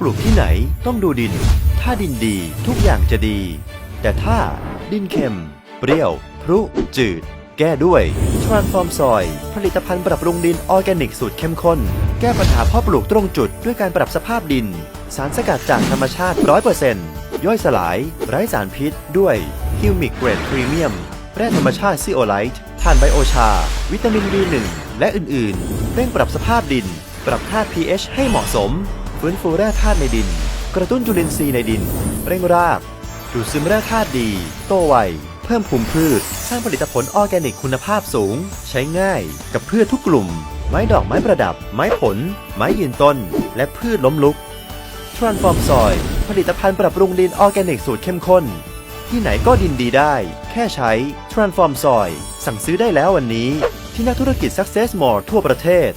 ปลูกที่ไหนต้องดูดิน ถ้าดินดีทุกอย่างจะดี แต่ถ้าดินเค็ม เปรี้ยว พรุ จืด แก้ด้วย Transform Soil ผลิตภัณฑ์ปรับปรุงดินออร์แกนิกสูตรเข้มข้น แก้ปัญหาพ่อปลูกตรงจุดด้วยการปรับสภาพดิน สารสกัดจากธรรมชาติ 100%ย่อยสลาย ไร้สารพิษ ด้วยฮิวมิกเกรดพรีเมียมแร่ธรรมชาติซีโอไลท์ถ่านไบโอชา วิตามิน B1 และอื่น ๆ เร่งปรับสภาพดิน ปรับค่า pH ให้เหมาะสม ฟื้นฟูแร่ธาตุในดิน กระตุ้นจุลินทรีย์ในดิน เร่งราก ดูดซึมแร่ธาตุดี โตไว เพิ่มภูมิพืช สร้างผลิตผลออร์แกนิกคุณภาพสูง ใช้ง่ายกับพืชทุกกลุ่ม ไม้ดอกไม้ประดับ ไม้ผล ไม้ยืนต้น และพืชล้มลุก Transform Soil ผลิตภัณฑ์ปรับปรุงดินออร์แกนิกสูตรเข้มข้น ที่ไหนก็ดินดีได้ แค่ใช้ Transform Soil สั่งซื้อได้แล้ววันนี้ ที่นักธุรกิจ Success More ทั่วประเทศ